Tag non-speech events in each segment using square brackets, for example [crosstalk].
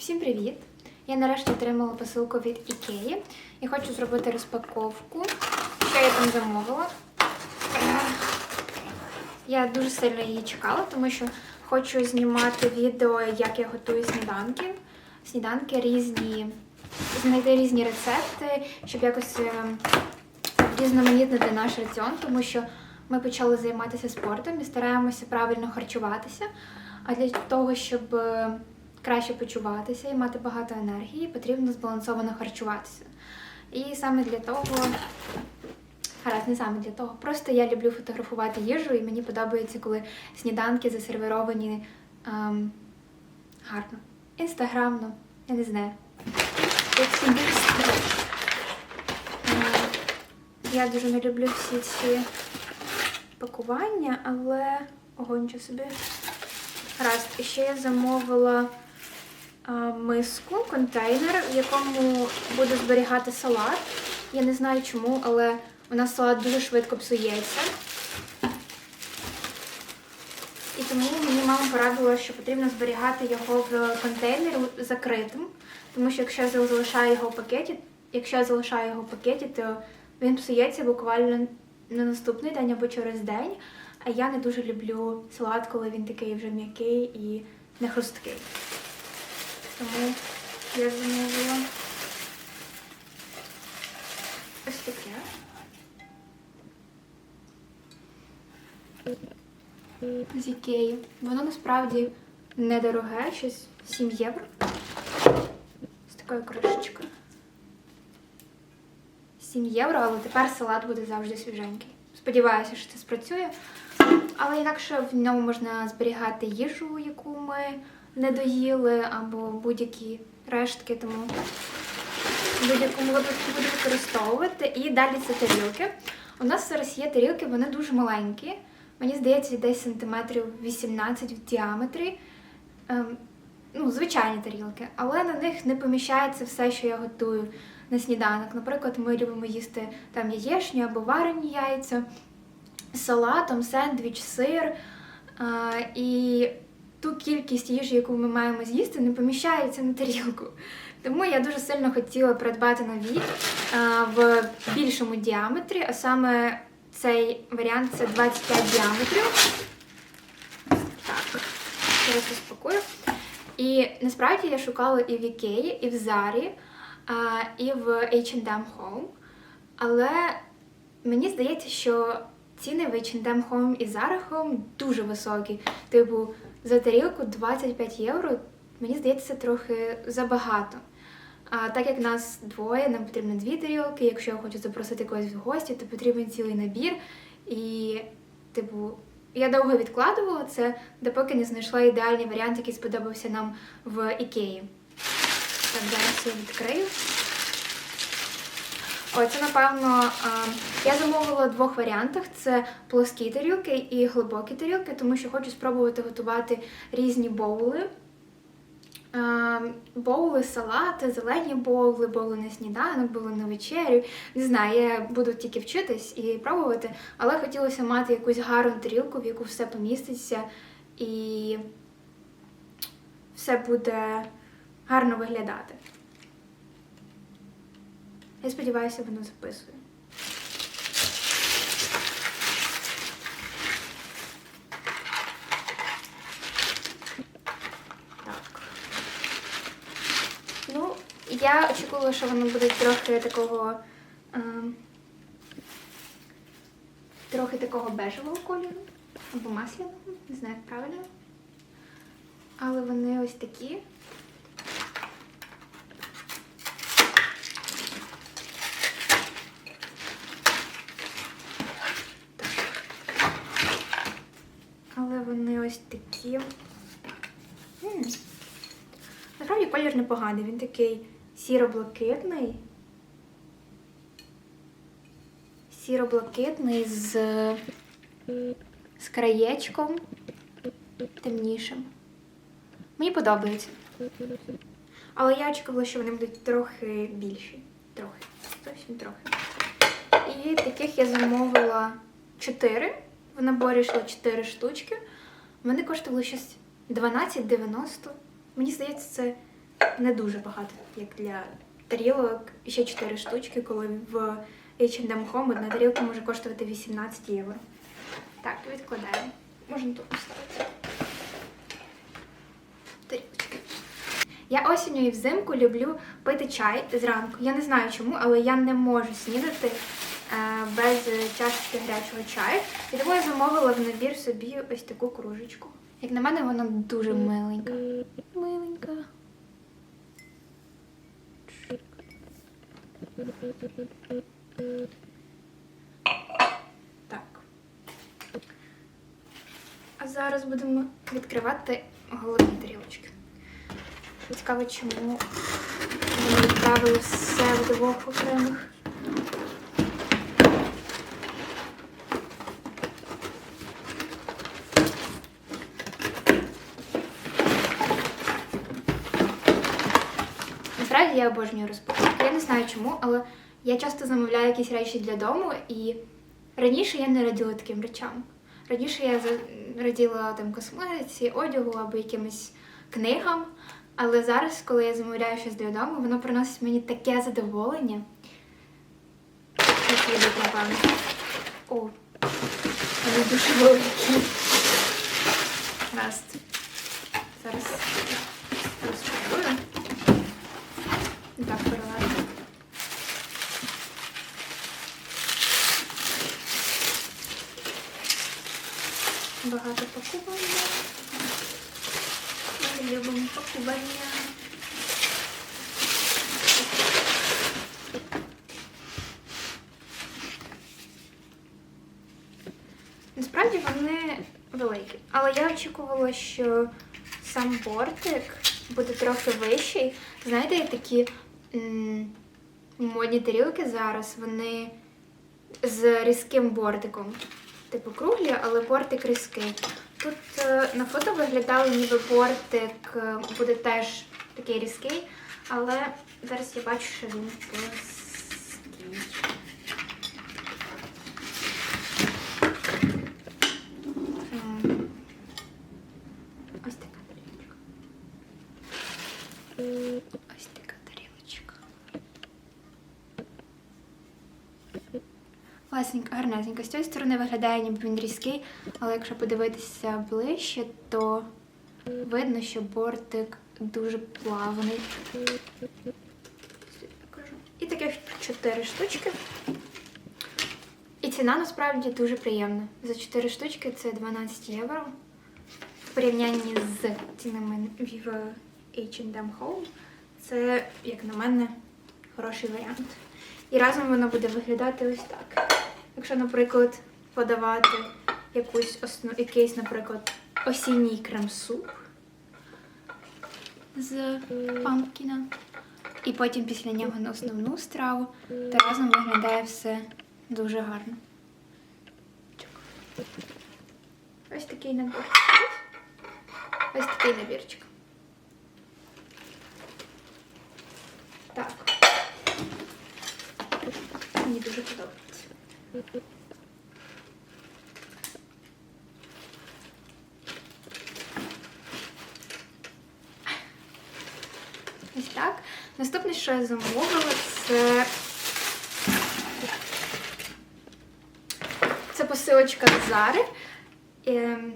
Всім привіт! Я нарешті отримала посилку від Ікеї і хочу зробити розпаковку. Що я там замовила? Е, Я дуже сильно її чекала, тому що хочу знімати відео, як я готую сніданки. Сніданки різні, знайти різні рецепти, щоб якось е, різноманітнити наш раціон, тому що ми почали займатися спортом і стараємося правильно харчуватися. А для того, щоб е, краще почуватися і мати багато енергії, потрібно збалансовано харчуватися. І саме для того, гаразд, не саме для того, просто я люблю фотографувати їжу, і мені подобається, коли сніданки засервіровані ем, гарно, інстаграмно, я не знаю. Як всі дійсно. Е, Я дуже не люблю всі ці пакування, але ого, собі. Гаразд, і ще я замовила миску, контейнер, в якому буду зберігати салат. Я не знаю чому, але у нас салат дуже швидко псується. І тому мені мама порадила, що потрібно зберігати його в контейнері закритим. Тому що якщо я залишаю його в пакеті, якщо я залишаю його в пакеті, то він псується буквально на наступний день або через день. А я не дуже люблю салат, коли він такий вже м'який і не хрусткий. Тому я замовила ось таке. З Ікеї. Воно насправді недороге, щось 7 євро. З такою кришечкою. 7 євро, але тепер салат буде завжди свіженький. Сподіваюся, що це спрацює. Але інакше в ньому можна зберігати їжу, яку ми не доїли, або будь-які рештки, тому будь-якому випадку буду використовувати. І далі це тарілки. У нас зараз є тарілки, вони дуже маленькі. Мені здається, десь сантиметрів 18 в діаметрі. Ем, ну, звичайні тарілки, але на них не поміщається все, що я готую на сніданок. Наприклад, ми любимо їсти там яєчню або варені яйця салатом, сендвіч, сир. А, і ту кількість їжі, яку ми маємо з'їсти, не поміщається на тарілку. Тому я дуже сильно хотіла придбати нові в більшому діаметрі, а саме цей варіант це 25 діаметрів. Так, зараз розпакую. І насправді я шукала і в Ікеї, і в Зарі, і в H&M Home. Але мені здається, що ціни в H&M Home і Zara Home дуже високі. Типу, за тарілку 25 євро, мені здається, трохи забагато. А так як нас двоє, нам потрібно дві тарілки. Якщо я хочу запросити когось в гості, то потрібен цілий набір. І, типу, я довго відкладувала це, допоки не знайшла ідеальний варіант, який сподобався нам в Ікеї. Так, зараз я відкрию. О, це, напевно, я замовила в двох варіантах: це плоскі тарілки і глибокі тарілки, тому що хочу спробувати готувати різні боули. Боули, салати, зелені боули, боули на сніданок, боули на вечерю. Не знаю, я буду тільки вчитись і пробувати, але хотілося мати якусь гарну тарілку, в яку все поміститься, і все буде гарно виглядати. Я сподіваюся, воно записує. Так. Ну, я очікувала, що воно буде трохи такого. ем, трохи такого бежевого кольору. Або масляного, не знаю, як правильно. Але вони ось такі. Але вони ось такі. Насправді колір непоганий, він такий сіро-блакитний. Сіро-блакитний з, з краєчком темнішим. Мені подобається. Але я очікувала, що вони будуть трохи більші. Трохи. Зовсім трохи. І таких я замовила 4. В наборі йшло 4 штучки. Вони коштували щось 12,90. Мені здається, це не дуже багато, як для тарілок. Ще 4 штучки, коли в H&M Home одна тарілка може коштувати 18 євро. Так, відкладаємо. Можна тут поставити. Тарілочки. Я осінню і взимку люблю пити чай зранку. Я не знаю чому, але я не можу снідати без чашки гарячого чаю. І тому я замовила в набір собі ось таку кружечку. Як на мене, вона дуже миленька. Миленька. Так. А зараз будемо відкривати голодні тарілочки. Цікаво, чому вони відправили все в двох окремих. Насправді я обожнюю розпаковки. Я не знаю чому, але я часто замовляю якісь речі для дому, і раніше я не раділа таким речам. Раніше я раділа там косметиці, одягу або якимось книгам. Але зараз, коли я замовляю щось для дому, воно приносить мені таке задоволення. Я люблю, напевно. О, вони дуже великі. Раз. Зараз розпакую. Так, переладу. Багато пакування. Ми любимо пакування. Насправді вони великі, але я очікувала, що сам бортик буде трохи вищий. Знаєте, є такі м, модні тарілки зараз, вони з різким бортиком. Типу круглі, але бортик різкий. Тут е, на фото виглядало, ніби бортик е, буде теж такий різкий, але зараз я бачу, що він плоский. М, Ось така тарілочка. Ось така тарілочка. Класненько, гарнесенько. З цієї сторони виглядає, ніби він різкий, але якщо подивитися ближче, то видно, що бортик дуже плавний. І таких 4 штучки. І ціна насправді дуже приємна. За 4 штучки це 12 євро. В порівнянні з цінами в H&M Home. Це, як на мене, хороший варіант. І разом воно буде виглядати ось так. Якщо, наприклад, подавати якусь основ... якийсь, наприклад, осінній крем-суп з пампкіна, і потім після нього на основну страву, то разом виглядає все дуже гарно. Ось такий набірчик. Ось такий набірчик. Так. Мені дуже подобається. Ось так. Наступне, що я замовила, це. Це посилочка з Зари. Ем,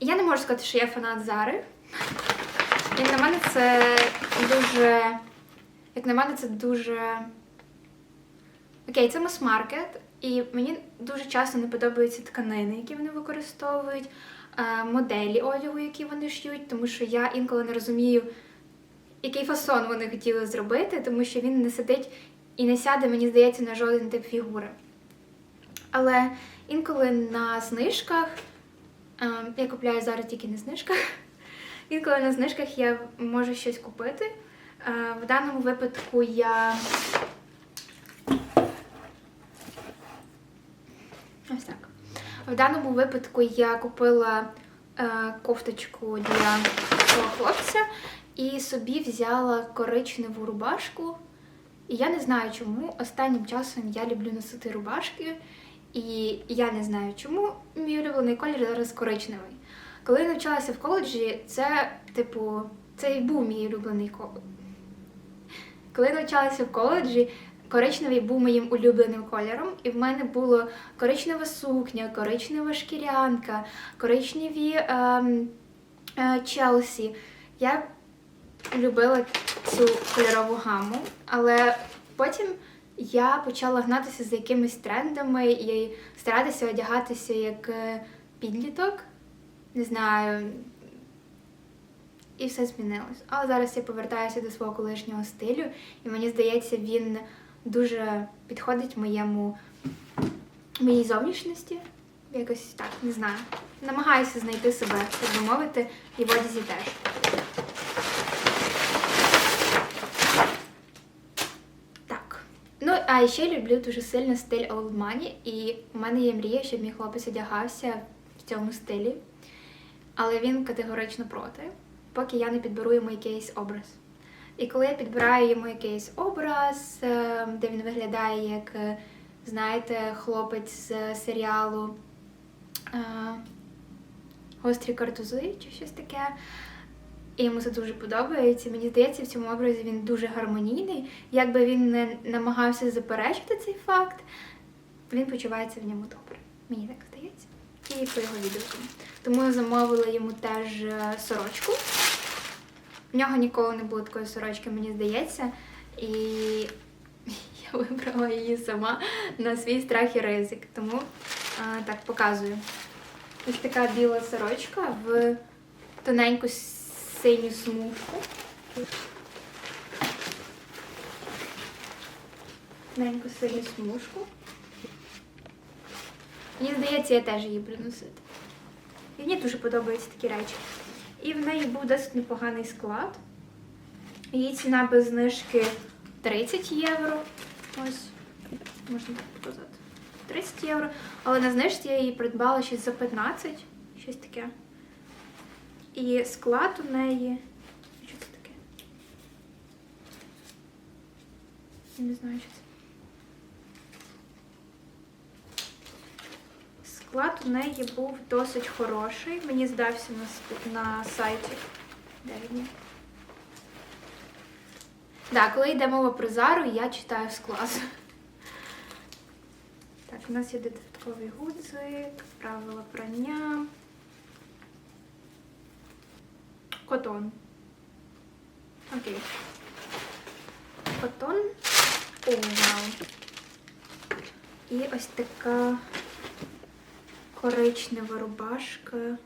Я не можу сказати, що я фанат Зари. Як на мене, це дуже. Як на мене, це дуже. Окей, це мас-маркет, і мені дуже часто не подобаються тканини, які вони використовують, е, моделі одягу, які вони шьють, тому що я інколи не розумію, який фасон вони хотіли зробити, тому що він не сидить і не сяде, мені здається, на жоден тип фігури. Але інколи на знижках, е, я купляю зараз тільки на знижках, [laughs] інколи на знижках я можу щось купити. Е, В даному випадку я Ось так. В даному випадку я купила е, кофточку для свого хлопця і собі взяла коричневу рубашку. І я не знаю чому. Останнім часом я люблю носити рубашки. І я не знаю чому. Мій улюблений колір зараз коричневий. Коли я навчалася в коледжі, це, типу, це і був мій улюблений ко- Коли я навчалася в коледжі, коричневий був моїм улюбленим кольором, і в мене було коричнева сукня, коричнева шкірянка, коричневі ем, е, Челсі. Я любила цю кольорову гаму, але потім я почала гнатися за якимись трендами і старатися одягатися як е, підліток. Не знаю. І все змінилось. Але зараз я повертаюся до свого колишнього стилю, і мені здається, він дуже підходить моєму моїй зовнішності. Якось так, не знаю. Намагаюся знайти себе, так би мовити, і в одязі теж. Так. Ну, а ще люблю дуже сильно стиль Old Money, і у мене є мрія, щоб мій хлопець одягався в цьому стилі. Але він категорично проти, поки я не підберу йому якийсь образ. І коли я підбираю йому якийсь образ, е, де він виглядає як, е, знаєте, хлопець з серіалу е, Гострі картузи чи щось таке. І йому це дуже подобається. Мені здається, в цьому образі він дуже гармонійний. Якби він не намагався заперечити цей факт, він почувається в ньому добре. Мені так здається. І по його відгукам. Тому я замовила йому теж сорочку. В нього ніколи не було такої сорочки, мені здається. І [laughs] я вибрала її сама на свій страх і ризик. Тому а, так показую. Ось така біла сорочка в тоненьку синю смужку. Тоненьку синю смужку. Мені здається, я теж її буду носити. І мені дуже подобаються такі речі. І в неї був досить непоганий склад. Її ціна без знижки 30 євро. Ось, можна так показати. 30 євро. Але на знижці я її придбала ще за 15, щось таке. І склад у неї. Що це таке? Не знаю, що це. Склад у неї був досить хороший. Мені здався на, на сайті. Де він? Так, коли йде мова про зару, я читаю склад. Так, у нас є додатковий гудзик, правила прання. Котон. Окей. Котон. О, вау. І ось така коричнева рубашка.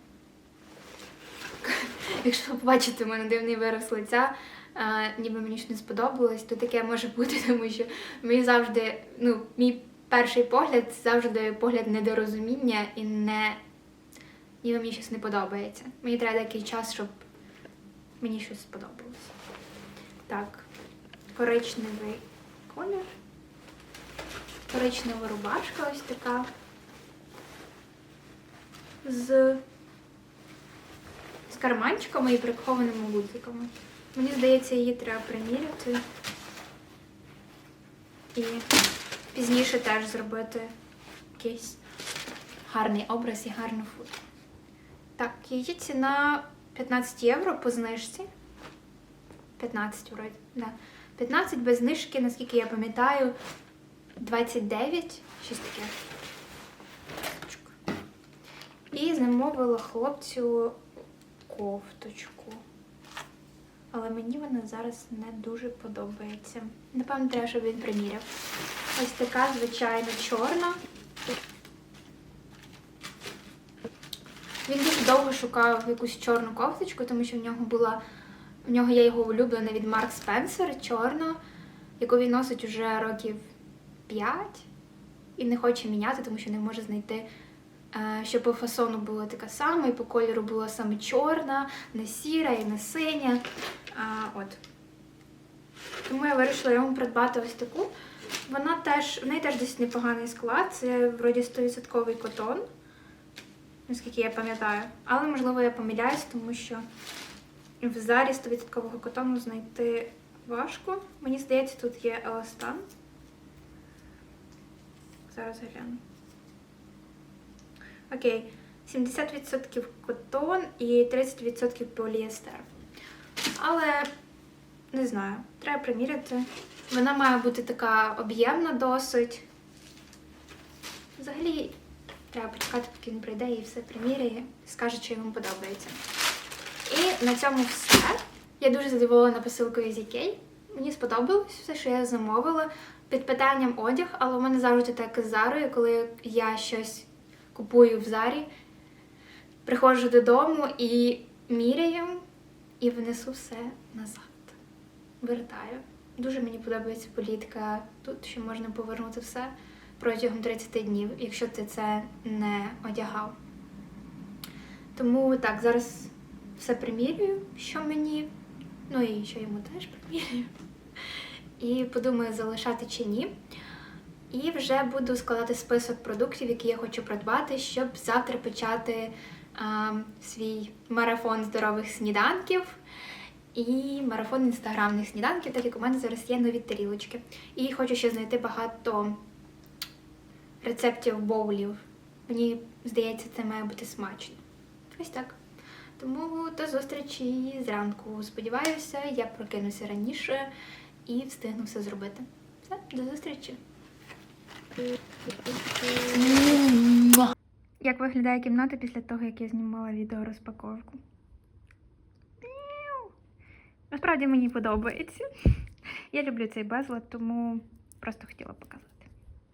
Якщо ви побачите в мене дивний вираз лиця, а, ніби мені ж не сподобалось, то таке може бути, [laughs] тому що мені завжди, ну, мій перший погляд завжди погляд недорозуміння і не ніби мені щось не подобається. Мені треба деякий час, щоб мені щось сподобалось. Так, коричневий колір. Коричнева рубашка ось така. З, з карманчиками і прихованими гудзиками. Мені здається, її треба приміряти. І пізніше теж зробити якийсь гарний образ і гарну фото. Так, її ціна 15 євро по знижці. 15 вроді, да. 15 без знижки, наскільки я пам'ятаю, 29, щось таке. І замовила хлопцю кофточку. Але мені вона зараз не дуже подобається. Напевно, треба, щоб він приміряв. Ось така, звичайно, чорна. Він дуже довго шукав якусь чорну кофточку, тому що в нього була. В нього є його улюблена від Марк Спенсер, чорна, яку він носить уже років 5 і не хоче міняти, тому що не може знайти, щоб по фасону була така сама, і по кольору була саме чорна, не сіра і не синя. А, от. Тому я вирішила йому придбати ось таку. Вона теж, в неї теж досить непоганий склад, це вроді 100% котон, наскільки я пам'ятаю. Але, можливо, я помиляюсь, тому що в зарі 100% котону знайти важко. Мені здається, тут є еластан. Зараз гляну. Окей. 70% котон і 30% поліестер. Але не знаю, треба приміряти. Вона має бути така об'ємна досить. Взагалі, треба почекати, поки він прийде і все приміряє, скаже, чи йому подобається. І на цьому все. Я дуже задоволена посилкою з Ікей. Мені сподобалось все, що я замовила. Під питанням одяг, але у мене завжди так з Зарою, коли я щось купую в Зарі, приходжу додому і міряю, і винесу все назад. Вертаю. Дуже мені подобається політика тут, що можна повернути все протягом 30 днів, якщо ти це не одягав. Тому так, зараз все примірюю, що мені, ну і що йому теж примірюю. І подумаю, залишати чи ні. І вже буду складати список продуктів, які я хочу придбати, щоб завтра почати а, свій марафон здорових сніданків і марафон інстаграмних сніданків, так як у мене зараз є нові тарілочки. І хочу ще знайти багато рецептів боулів. Мені здається, це має бути смачно. Ось так. Тому до зустрічі зранку. Сподіваюся, я прокинуся раніше і встигну все зробити. Все, до зустрічі. Як виглядає кімната після того, як я знімала відео розпаковку? Насправді мені подобається. Я люблю цей безлад, тому просто хотіла показати.